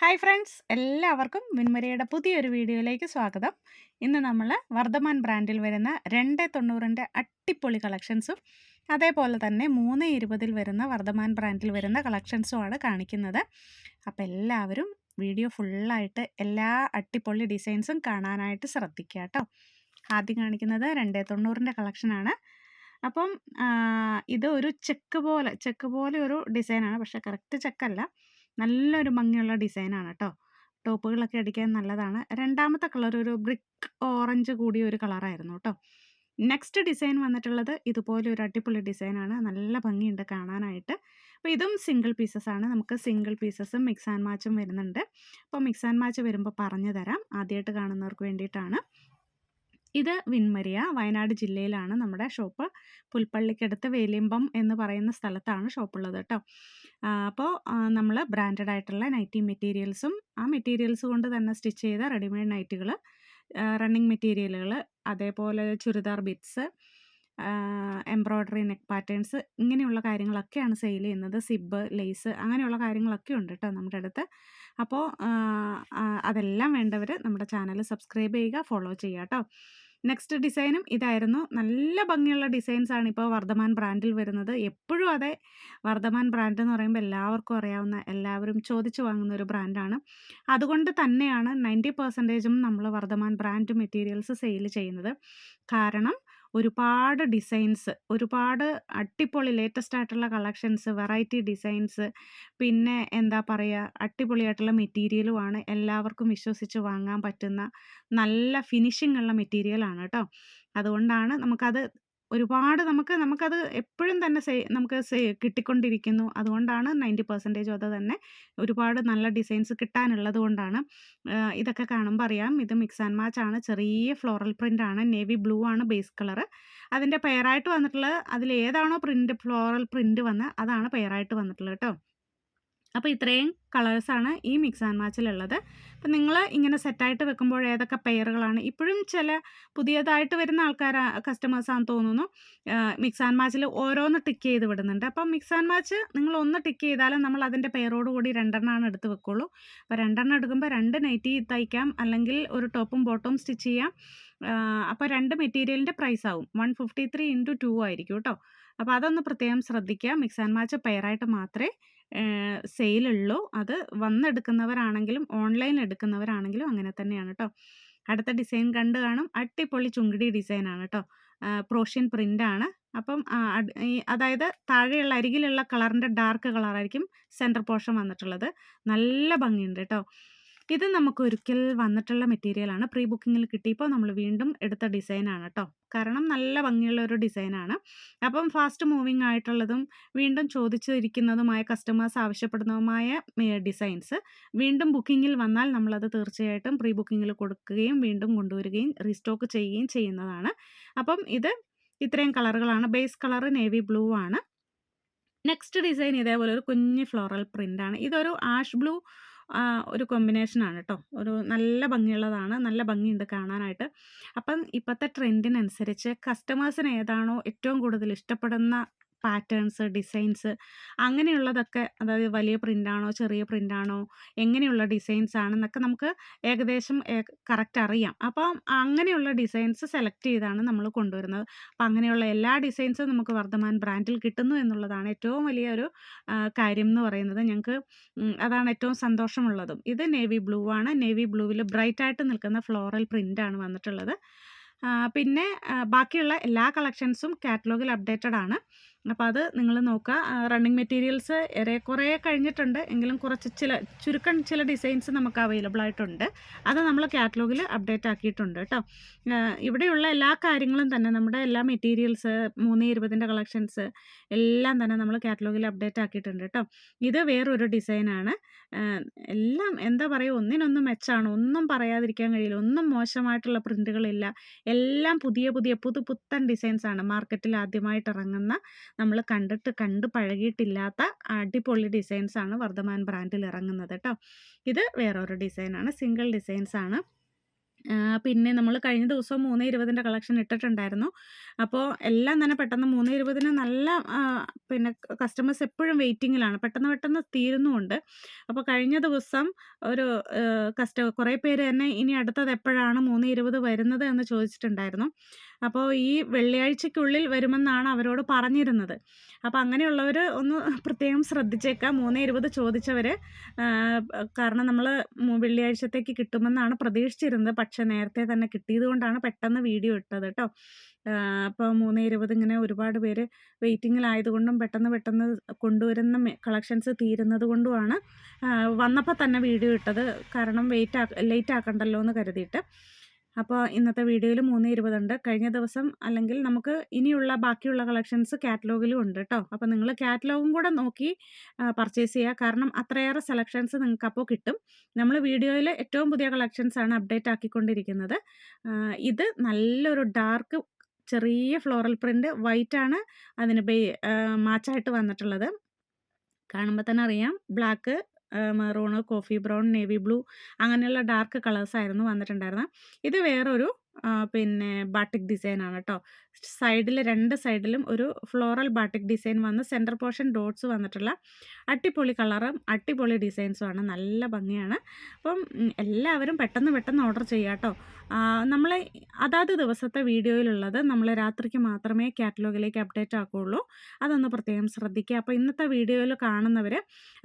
Hi friends. എല്ലാവർക്കും വിൻമരിയുടെ പുതിയൊരു വീഡിയോയിലേക്ക് സ്വാഗതം. ഇന്ന് നമ്മൾ വർദ്ധമാൻ ബ്രാൻഡിൽ വരുന്ന രണ്ട് തൊണ്ണൂറിന്റെ അട്ടിപ്പൊളി കളക്ഷൻസും അതേപോലെ തന്നെ മൂന്ന് ഇരുപതിൽ വരുന്ന വർദ്ധമാൻ ബ്രാൻഡിൽ വരുന്ന കളക്ഷൻസുമാണ് കാണിക്കുന്നത്. അപ്പോൾ എല്ലാവരും വീഡിയോ ഫുള്ളായിട്ട് എല്ലാ അട്ടിപ്പൊളി ഡിസൈൻസും കാണാനായിട്ട് ശ്രദ്ധിക്കുക കേട്ടോ. ആദ്യം കാണിക്കുന്നത് രണ്ട് തൊണ്ണൂറിന്റെ കളക്ഷനാണ്. അപ്പം ഇത് ഒരു ചെക്ക് പോലെ ചെക്ക് പോലെ ഒരു ഡിസൈനാണ്. പക്ഷേ കറക്റ്റ് ചെക്കല്ല. നല്ലൊരു ഭംഗിയുള്ള ഡിസൈനാണ് കേട്ടോ ടോപ്പുകളൊക്കെ അടിക്കാൻ നല്ലതാണ്. രണ്ടാമത്തെ കളർ ഒരു ബ്രിക്ക് ഓറഞ്ച് കൂടിയ ഒരു കളറായിരുന്നു കേട്ടോ നെക്സ്റ്റ് ഡിസൈൻ വന്നിട്ടുള്ളത് ഇതുപോലെ ഒരു അടിപൊളി ഡിസൈനാണ്. നല്ല ഭംഗിയുണ്ട് കാണാനായിട്ട്. അപ്പോൾ ഇതും സിംഗിൾ പീസസ് ആണ്. നമുക്ക് സിംഗിൾ പീസസും മിക്സ് ആൻഡ് മാച്ചും വരുന്നുണ്ട്. അപ്പോൾ മിക്സ് ആൻഡ് മാച്ച് വരുമ്പോൾ പറഞ്ഞു തരാം. ആദ്യമായിട്ട് കാണുന്നവർക്ക് വേണ്ടിയിട്ടാണ്. ഇത് വിൻമരിയ വയനാട് ജില്ലയിലാണ് നമ്മുടെ ഷോപ്പ്. പുൽപ്പള്ളിക്കടുത്ത് വേലിയമ്പം എന്ന് പറയുന്ന സ്ഥലത്താണ് ഷോപ്പുള്ളത് കേട്ടോ. അപ്പോൾ നമ്മൾ ബ്രാൻഡഡ് ആയിട്ടുള്ള നൈറ്റി മെറ്റീരിയൽസും ആ മെറ്റീരിയൽസ് കൊണ്ട് തന്നെ സ്റ്റിച്ച് ചെയ്ത റെഡിമെയ്ഡ് നൈറ്റുകൾ റണ്ണിങ് മെറ്റീരിയലുകൾ അതേപോലെ churidar bits embroidery neck patterns ഇങ്ങനെയുള്ള കാര്യങ്ങളൊക്കെയാണ് സെയിൽ ചെയ്യുന്നത്. സിബ് ലേസ് അങ്ങനെയുള്ള കാര്യങ്ങളൊക്കെ ഉണ്ട് കേട്ടോ നമ്മുടെ അടുത്ത്. അപ്പോൾ അതെല്ലാം വേണ്ടവർ നമ്മുടെ ചാനൽ സബ്സ്ക്രൈബ് ചെയ്യുക ഫോളോ ചെയ്യുക കേട്ടോ. നെക്സ്റ്റ് ഡിസൈനും ഇതായിരുന്നു. നല്ല ഭംഗിയുള്ള ഡിസൈൻസാണ് ഇപ്പോൾ വർദ്ധമാൻ ബ്രാൻഡിൽ വരുന്നത്. എപ്പോഴും അതെ വർദ്ധമാൻ ബ്രാൻഡ് എന്ന് പറയുമ്പോൾ എല്ലാവർക്കും അറിയാവുന്ന എല്ലാവരും ചോദിച്ചു വാങ്ങുന്ന ഒരു ബ്രാൻഡാണ് അതുകൊണ്ട് തന്നെയാണ് നയന്റി പെർസെന്റേജും നമ്മൾ വർദ്ധമാൻ ബ്രാൻഡ് മെറ്റീരിയൽസ് സെയിൽ ചെയ്യുന്നത്. കാരണം ഒരുപാട് ഡിസൈൻസ് ഒരുപാട് അടിപൊളി ലേറ്റസ്റ്റ് ആയിട്ടുള്ള കളക്ഷൻസ് വെറൈറ്റി ഡിസൈൻസ് പിന്നെ എന്താ പറയുക അടിപൊളിയായിട്ടുള്ള മെറ്റീരിയലുമാണ് എല്ലാവർക്കും വിശ്വസിച്ച് വാങ്ങാൻ പറ്റുന്ന നല്ല ഫിനിഷിംഗ് ഉള്ള മെറ്റീരിയലാണ് കേട്ടോ അതുകൊണ്ടാണ് നമുക്കത് ഒരുപാട് നമുക്ക് നമുക്കത് എപ്പോഴും തന്നെ സേ നമുക്ക് സേ കിട്ടിക്കൊണ്ടിരിക്കുന്നു. അതുകൊണ്ടാണ് നയന്റി പെർസെന്റേജ് അത് തന്നെ ഒരുപാട് നല്ല ഡിസൈൻസ് കിട്ടാനുള്ളത് കൊണ്ടാണ്. ഇതൊക്കെ കാണുമ്പോൾ അറിയാം. ഇത് മിക്സ് ആൻഡ് മാച്ച് ആണ്. ചെറിയ ഫ്ലോറൽ പ്രിന്റ് ആണ്. നേവി ബ്ലൂ ആണ് ബേസ് കളർ അതിന്റെ പെയറായിട്ട് വന്നിട്ടുള്ളത് അതിലേതാണോ ഏതാണോ പ്രിന്റ് ഫ്ലോറൽ പ്രിന്റ് വന്ന് അതാണ് പെയറായിട്ട് വന്നിട്ടുള്ളത് കേട്ടോ. അപ്പോൾ ഇത്രയും കളേഴ്സാണ് ഈ മിക്സ് ആൻഡ് മാച്ചിലുള്ളത് അപ്പം നിങ്ങൾ ഇങ്ങനെ സെറ്റായിട്ട് വെക്കുമ്പോൾ ഏതൊക്കെ പെയറുകളാണ് ഇപ്പോഴും ചില പുതിയതായിട്ട് വരുന്ന ആൾക്കാർ കസ്റ്റമേഴ്സാണെന്ന് തോന്നുന്നു. മിക്സ് ആൻഡ് മാച്ചിൽ ഓരോന്ന് ടിക്ക് ചെയ്ത് വിടുന്നുണ്ട്. അപ്പം മിക്സ് ആൻഡ് മാച്ച് നിങ്ങൾ ഒന്ന് ടിക്ക് ചെയ്താലും നമ്മൾ അതിന്റെ പെയറോടുകൂടി രണ്ടെണ്ണമാണ് എടുത്ത് വെക്കുള്ളൂ. അപ്പോൾ രണ്ടെണ്ണം എടുക്കുമ്പോൾ രണ്ട് നൈറ്റി തയ്ക്കാം. അല്ലെങ്കിൽ ഒരു ടോപ്പും ബോട്ടവും സ്റ്റിച്ച് ചെയ്യാം. അപ്പോൾ രണ്ട് മെറ്റീരിയലിന്റെ പ്രൈസ് ആവും. One fifty three into two ആയിരിക്കും കേട്ടോ. അപ്പോൾ അതൊന്ന് പ്രത്യേകം ശ്രദ്ധിക്കുക. മിക്സ് ആൻഡ് മാച്ച് പെയറായിട്ട് മാത്രമേ സെയിലുള്ളൂ. അത് വന്നെടുക്കുന്നവരാണെങ്കിലും ഓൺലൈൻ എടുക്കുന്നവരാണെങ്കിലും അങ്ങനെ തന്നെയാണ് കേട്ടോ അടുത്ത ഡിസൈൻ കണ്ട് കാണും. അട്ടിപ്പൊളി ചുങ്കിടി ഡിസൈനാണ് കേട്ടോ പ്രോഷ്യൻ പ്രിന്റാണ് അപ്പം അതായത് താഴെയുള്ള അരികിലുള്ള കളറിന്റെ ഡാർക്ക് കളറായിരിക്കും സെന്റർ പോർഷൻ വന്നിട്ടുള്ളത്. നല്ല ഭംഗിയുണ്ട് കേട്ടോ ഇത് നമുക്ക് ഒരിക്കൽ വന്നിട്ടുള്ള മെറ്റീരിയലാണ് പ്രീ ബുക്കിങ്ങിൽ കിട്ടിയപ്പോൾ നമ്മൾ വീണ്ടും എടുത്ത ഡിസൈനാണ് കേട്ടോ കാരണം നല്ല ഭംഗിയുള്ള ഒരു ഡിസൈനാണ് അപ്പം ഫാസ്റ്റ് മൂവിങ് ആയിട്ടുള്ളതും വീണ്ടും ചോദിച്ചിരിക്കുന്നതുമായ കസ്റ്റമേഴ്സ് ആവശ്യപ്പെടുന്നതുമായ ഡിസൈൻസ് വീണ്ടും ബുക്കിങ്ങിൽ വന്നാൽ നമ്മളത് തീർച്ചയായിട്ടും പ്രീ ബുക്കിങ്ങിൽ കൊടുക്കുകയും വീണ്ടും കൊണ്ടുവരികയും റീസ്റ്റോക്ക് ചെയ്യുകയും ചെയ്യുന്നതാണ്. അപ്പം ഇത് ഇത്രയും കളറുകളാണ്. ബേസ് കളർ നേവി ബ്ലൂ ആണ്. നെക്സ്റ്റ് ഡിസൈൻ ഇതേപോലെ ഒരു കുഞ്ഞ് ഫ്ലോറൽ പ്രിന്റാണ് ഇതൊരു ആഷ് ബ്ലൂ ഒരു കോമ്പിനേഷനാണ് കേട്ടോ ഒരു നല്ല ഭംഗിയുള്ളതാണ് നല്ല ഭംഗിയുണ്ട് കാണാനായിട്ട്. അപ്പം ഇപ്പോഴത്തെ ട്രെൻഡിനനുസരിച്ച് കസ്റ്റമേഴ്സിന് ഏതാണോ ഏറ്റവും കൂടുതൽ ഇഷ്ടപ്പെടുന്ന പാറ്റേൺസ് ഡിസൈൻസ് അങ്ങനെയുള്ളതൊക്കെ അതായത് വലിയ പ്രിന്റാണോ ചെറിയ പ്രിന്റാണോ എങ്ങനെയുള്ള ഡിസൈൻസ് ആണെന്നൊക്കെ നമുക്ക് ഏകദേശം കറക്റ്റ് അറിയാം. അപ്പം അങ്ങനെയുള്ള ഡിസൈൻസ് സെലക്ട് ചെയ്താണ് നമ്മൾ കൊണ്ടുവരുന്നത്. അപ്പം അങ്ങനെയുള്ള എല്ലാ ഡിസൈൻസും നമുക്ക് വർദ്ധമാൻ ബ്രാൻഡിൽ കിട്ടുന്നു എന്നുള്ളതാണ് ഏറ്റവും വലിയ ഒരു കാര്യം എന്ന് പറയുന്നത്. ഞങ്ങൾക്ക് അതാണ് ഏറ്റവും സന്തോഷമുള്ളതും. ഇത് നേവി ബ്ലൂ ആണ്. നേവി ബ്ലൂവിൽ ബ്രൈറ്റ് ആയിട്ട് നിൽക്കുന്ന ഫ്ലോറൽ പ്രിന്റാണ് വന്നിട്ടുള്ളത്. പിന്നെ ബാക്കിയുള്ള എല്ലാ കളക്ഷൻസും കാറ്റലോഗിൽ അപ്ഡേറ്റഡ് ആണ്. അപ്പോൾ അത് നിങ്ങൾ നോക്കുക റണ്ണിങ് മെറ്റീരിയൽസ് ഏറെ കുറേ കഴിഞ്ഞിട്ടുണ്ട്. എങ്കിലും കുറച്ച് ചില ചുരുക്കം ചില ഡിസൈൻസ് നമുക്ക് അവൈലബിൾ ആയിട്ടുണ്ട്. അത് നമ്മൾ കാറ്റലോഗിൽ അപ്ഡേറ്റ് ആക്കിയിട്ടുണ്ട് കേട്ടോ. ഇവിടെയുള്ള എല്ലാ കാര്യങ്ങളും തന്നെ നമ്മുടെ എല്ലാ മെറ്റീരിയൽസ് മൂന്ന് ഇരുപതിന്റെ കളക്ഷൻസ് എല്ലാം തന്നെ നമ്മൾ കാറ്റലോഗിൽ അപ്ഡേറ്റ് ആക്കിയിട്ടുണ്ട് കേട്ടോ. ഇത് വേറൊരു ഡിസൈനാണ് എല്ലാം എന്താ പറയുക ഒന്നിനൊന്നും മെച്ചാണ്. ഒന്നും പറയാതിരിക്കാൻ കഴിയില്ല. ഒന്നും മോശമായിട്ടുള്ള പ്രിന്റുകളില്ല എല്ലാം പുതിയ പുതിയ പുതു പുത്തൻ ഡിസൈൻസാണ് മാർക്കറ്റിൽ ആദ്യമായിട്ട് ഇറങ്ങുന്ന നമ്മൾ കണ്ടിട്ട് കണ്ട് പഴകിയിട്ടില്ലാത്ത അടിപൊളി ഡിസൈൻസാണ് വർദ്ധമാൻ ബ്രാൻഡിൽ ഇറങ്ങുന്നത് കേട്ടോ. ഇത് വേറൊരു ഡിസൈനാണ് സിംഗിൾ ഡിസൈൻസാണ്. പിന്നെ നമ്മൾ കഴിഞ്ഞ ദിവസം മൂന്ന് ഇരുപതിന്റെ കളക്ഷൻ ഇട്ടിട്ടുണ്ടായിരുന്നു. അപ്പോൾ എല്ലാം തന്നെ പെട്ടെന്ന് മൂന്ന് ഇരുപതിന് നല്ല പിന്നെ കസ്റ്റമേഴ്സ് എപ്പോഴും വെയിറ്റിങ്ങിലാണ്. പെട്ടെന്ന് പെട്ടെന്ന് തീരുന്നുമുണ്ട്. അപ്പോൾ കഴിഞ്ഞ ദിവസം ഒരു കസ്റ്റമർ കുറേ പേര് തന്നെ ഇനി അടുത്തത് എപ്പോഴാണ് മൂന്ന് ഇരുപത് വരുന്നത് എന്ന് ചോദിച്ചിട്ടുണ്ടായിരുന്നു. അപ്പോൾ ഈ വെള്ളിയാഴ്ചയ്ക്കുള്ളിൽ വരുമെന്നാണ് അവരോട് പറഞ്ഞിരുന്നത്. അപ്പോൾ അങ്ങനെയുള്ളവർ ഒന്ന് പ്രത്യേകം ശ്രദ്ധിച്ചേക്കാം. മൂന്ന് ഇരുപത് ചോദിച്ചവർ കാരണം നമ്മൾ വെള്ളിയാഴ്ചത്തേക്ക് കിട്ടുമെന്നാണ് പ്രതീക്ഷിച്ചിരുന്നത്. പക്ഷേ നേരത്തെ തന്നെ കിട്ടിയതുകൊണ്ടാണ് പെട്ടെന്ന് വീഡിയോ ഇട്ടത് കേട്ടോ അപ്പോൾ മൂന്ന് ഇരുപത് ഇങ്ങനെ ഒരുപാട് പേര് വെയിറ്റിങ്ങിലായതുകൊണ്ടും പെട്ടെന്ന് പെട്ടെന്ന് കൊണ്ടുവരുന്ന കളക്ഷൻസ് തീരുന്നത് കൊണ്ടുമാണ് വന്നപ്പോൾ തന്നെ വീഡിയോ ഇട്ടത് കാരണം വെയിറ്റ് ആ ലേറ്റ് ആക്കണ്ടല്ലോ എന്ന് കരുതിയിട്ട്. അപ്പോൾ ഇന്നത്തെ വീഡിയോയിൽ മൂന്ന് ഇരുപതുണ്ട്. കഴിഞ്ഞ ദിവസം അല്ലെങ്കിൽ നമുക്ക് ഇനിയുള്ള ബാക്കിയുള്ള കളക്ഷൻസ് കാറ്റലോഗിലും ഉണ്ട് കേട്ടോ അപ്പോൾ നിങ്ങൾ കാറ്റലോഗും കൂടെ നോക്കി പർച്ചേസ് ചെയ്യുക കാരണം അത്രയേറെ സെലക്ഷൻസ് നിങ്ങൾക്ക് അപ്പോൾ കിട്ടും. നമ്മൾ വീഡിയോയിൽ ഏറ്റവും പുതിയ കളക്ഷൻസ് ആണ് അപ്ഡേറ്റ് ആക്കിക്കൊണ്ടിരിക്കുന്നത്. ഇത് നല്ലൊരു ഡാർക്ക് ചെറിയ ഫ്ലോറൽ പ്രിന്റ് ആണ് അതിന് ബേ മാച്ചായിട്ട് വന്നിട്ടുള്ളത്. കാണുമ്പോൾ തന്നെ അറിയാം. Black maroon coffee brown navy blue അങ്ങനെയുള്ള ഡാർക്ക് കളേഴ്സായിരുന്നു വന്നിട്ടുണ്ടായിരുന്നത്. ഇത് വേറൊരു പിന്നെ ബാട്ടിക് ഡിസൈനാണ് കേട്ടോ സൈഡിൽ രണ്ട് സൈഡിലും ഒരു ഫ്ലോറൽ ബാട്ടിക് ഡിസൈൻ വന്ന് സെന്റർ പോർഷൻ ഡോട്ട്സ് വന്നിട്ടുള്ള അടിപൊളി കളറും അടിപൊളി ഡിസൈൻസുമാണ് നല്ല ഭംഗിയാണ്. അപ്പം എല്ലാവരും പെട്ടെന്ന് പെട്ടെന്ന് ഓർഡർ ചെയ്യാം കേട്ടോ നമ്മൾ അതാത് ദിവസത്തെ വീഡിയോയിലുള്ളത് നമ്മൾ രാത്രിക്ക് മാത്രമേ കാറ്റലോഗിലേക്ക് അപ്ഡേറ്റ് ആക്കുകയുള്ളൂ അതൊന്ന് പ്രത്യേകം ശ്രദ്ധിക്കുക. അപ്പോൾ ഇന്നത്തെ വീഡിയോയിൽ കാണുന്നവർ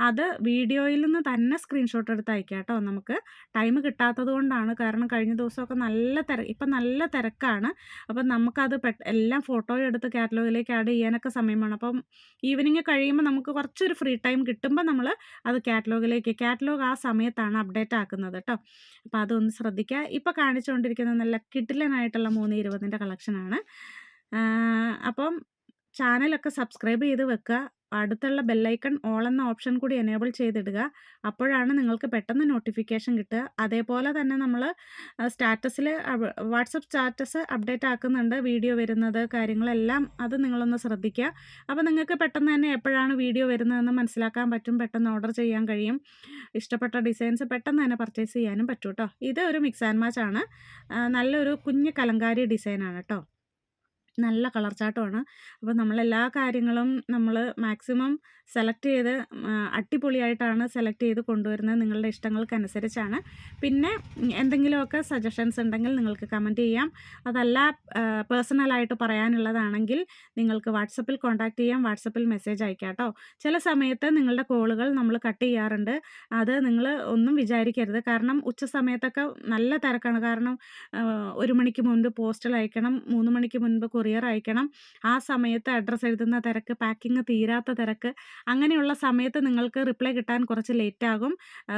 അത് വീഡിയോയിൽ നിന്ന് തന്നെ സ്ക്രീൻഷോട്ട് എടുത്ത് അയക്കാം കേട്ടോ നമുക്ക് ടൈം കിട്ടാത്തത് കൊണ്ടാണ്. കാരണം കഴിഞ്ഞ ദിവസമൊക്കെ നല്ല തിര ഇപ്പം നല്ല തിരക്കാണ്. അപ്പം നമുക്കത് എല്ലാം ഫോട്ടോ എടുത്ത് കാറ്റലോഗിലേക്ക് ആഡ് ചെയ്യാനൊക്കെ സമയമാണ്. അപ്പം ഈവനിങ് കഴിയുമ്പോൾ നമുക്ക് കുറച്ചൊരു ഫ്രീ ടൈം കിട്ടുമ്പോൾ നമ്മൾ അത് കാറ്റലോഗിലേക്ക് കാറ്റലോഗ് ആ സമയത്താണ് അപ്ഡേറ്റ് ആക്കുന്നത് കേട്ടോ. അപ്പോൾ അതൊന്ന് ശ്രദ്ധിക്കുക. ഇപ്പോൾ കാണിച്ചുകൊണ്ടിരിക്കുന്ന നല്ല കിഡിലനായിട്ടുള്ള മൂന്ന് ഇരുപതിന്റെ കളക്ഷനാണ്. അപ്പം ചാനലൊക്കെ സബ്സ്ക്രൈബ് ചെയ്ത് വെക്കുക. അടുത്തുള്ള ബെല്ലൈക്കൺ ഓൾ എന്ന ഓപ്ഷൻ കൂടി എനേബിൾ ചെയ്തിടുക. അപ്പോഴാണ് നിങ്ങൾക്ക് പെട്ടെന്ന് നോട്ടിഫിക്കേഷൻ കിട്ടുക. അതേപോലെ തന്നെ നമ്മൾ സ്റ്റാറ്റസിൽ വാട്സപ്പ് സ്റ്റാറ്റസ് അപ്ഡേറ്റ് ആക്കുന്നുണ്ട്. വീഡിയോ വരുന്നത് കാര്യങ്ങളെല്ലാം അത് നിങ്ങളൊന്ന് ശ്രദ്ധിക്കുക. അപ്പോൾ നിങ്ങൾക്ക് പെട്ടെന്ന് തന്നെ എപ്പോഴാണ് വീഡിയോ വരുന്നതെന്ന് മനസ്സിലാക്കാൻ പറ്റും. പെട്ടെന്ന് ഓർഡർ ചെയ്യാൻ കഴിയും. ഇഷ്ടപ്പെട്ട ഡിസൈൻസ് പെട്ടെന്ന് തന്നെ പർച്ചേസ് ചെയ്യാനും പറ്റും കേട്ടോ ഇത് ഒരു മിക്സ് ആൻഡ് മാച്ച് ആണ്. നല്ലൊരു കുഞ്ഞ് കലങ്കാരി ഡിസൈനാണ് കേട്ടോ നല്ല കളർ ചാട്ടമാണ്. അപ്പോൾ നമ്മളെല്ലാ കാര്യങ്ങളും നമ്മൾ മാക്സിമം സെലക്ട് ചെയ്ത് അടിപൊളിയായിട്ടാണ് സെലക്ട് ചെയ്ത് കൊണ്ടുവരുന്നത് നിങ്ങളുടെ ഇഷ്ടങ്ങൾക്കനുസരിച്ചാണ്. പിന്നെ എന്തെങ്കിലുമൊക്കെ സജഷൻസ് ഉണ്ടെങ്കിൽ നിങ്ങൾക്ക് കമന്റ് ചെയ്യാം. അതല്ല പേഴ്സണലായിട്ട് പറയാനുള്ളതാണെങ്കിൽ നിങ്ങൾക്ക് വാട്സപ്പിൽ കോൺടാക്റ്റ് ചെയ്യാം വാട്സപ്പിൽ മെസ്സേജ് അയക്കാം ചില സമയത്ത് നിങ്ങളുടെ കോളുകൾ നമ്മൾ കട്ട് ചെയ്യാറുണ്ട്. അത് നിങ്ങൾ ഒന്നും വിചാരിക്കരുത്. കാരണം ഉച്ച സമയത്തൊക്കെ നല്ല തിരക്കാണ്. കാരണം ഒരു മണിക്ക് മുൻപ് പോസ്റ്റൽ അയക്കണം മൂന്ന് മണിക്ക് മുൻപ് കൊറിയർ അയക്കണം. ആ സമയത്ത് അഡ്രസ്സ് എഴുതുന്ന തിരക്ക് പാക്കിങ് തീരാത്ത തിരക്ക് അങ്ങനെയുള്ള സമയത്ത് നിങ്ങൾക്ക് റിപ്ലൈ കിട്ടാൻ കുറച്ച് ലേറ്റ് ആകും.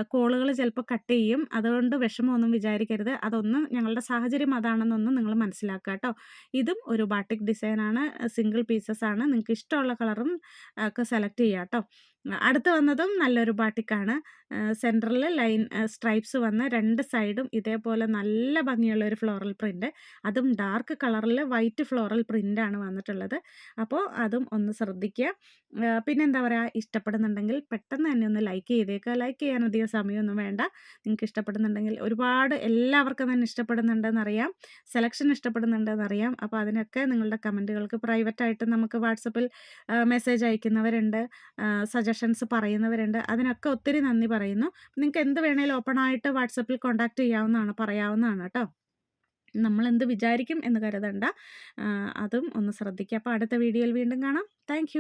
കോളുകൾ ചിലപ്പോൾ കട്ട് ചെയ്യും. അതുകൊണ്ട് വിഷമമൊന്നും വിചാരിക്കരുത്. അതൊന്നും ഞങ്ങളുടെ സാഹചര്യം അതാണെന്നൊന്നും നിങ്ങൾ മനസ്സിലാക്കുക കേട്ടോ ഇതും ഒരു ബാട്ടിക് ഡിസൈനാണ് സിംഗിൾ പീസസ് ആണ്. നിങ്ങൾക്ക് ഇഷ്ടമുള്ള കളറും ഒക്കെ സെലക്ട് ചെയ്യാം കേട്ടോ അടുത്ത് വന്നതും നല്ലൊരു ബാട്ടിക്കാണ് സെന്ററിൽ ലൈൻ സ്ട്രൈപ്സ് വന്ന് രണ്ട് സൈഡും ഇതേപോലെ നല്ല ഭംഗിയുള്ള ഒരു ഫ്ലോറൽ പ്രിന്റ് അതും ഡാർക്ക് കളറിൽ വൈറ്റ് ഫ്ലോറൽ പ്രിന്റാണ് വന്നിട്ടുള്ളത്. അപ്പോൾ അതും ഒന്ന് ശ്രദ്ധിക്കുക. പിന്നെ എന്താ പറയുക ഇഷ്ടപ്പെടുന്നുണ്ടെങ്കിൽ പെട്ടെന്ന് തന്നെ ഒന്ന് ലൈക്ക് ചെയ്തേക്കുക. ലൈക്ക് ചെയ്യാൻ അധികം സമയമൊന്നും വേണ്ട. നിങ്ങൾക്ക് ഇഷ്ടപ്പെടുന്നുണ്ടെങ്കിൽ ഒരുപാട് എല്ലാവർക്കും തന്നെ ഇഷ്ടപ്പെടുന്നുണ്ടെന്നറിയാം. സെലക്ഷൻ ഇഷ്ടപ്പെടുന്നുണ്ടെന്നറിയാം. അപ്പോൾ അതിനൊക്കെ നിങ്ങളുടെ കമന്റുകൾക്ക് പ്രൈവറ്റായിട്ട് നമുക്ക് വാട്സപ്പിൽ മെസ്സേജ് അയക്കുന്നവരുണ്ട്. സജഷൻസ് പറയുന്നവരുണ്ട്. അതിനൊക്കെ ഒത്തിരി നന്ദി പറയുന്നു. നിങ്ങൾക്ക് എന്ത് വേണേലും ഓപ്പൺ ആയിട്ട് വാട്സപ്പിൽ കോൺടാക്റ്റ് ചെയ്യാവുന്നതാണ് പറയാവുന്നതാണ് കേട്ടോ. നമ്മൾ എന്ത് വിചാരിക്കും എന്ന് കരുതണ്ട. അതും ഒന്ന് ശ്രദ്ധിക്കുക. അപ്പോൾ അടുത്ത വീഡിയോയിൽ വീണ്ടും കാണാം. താങ്ക്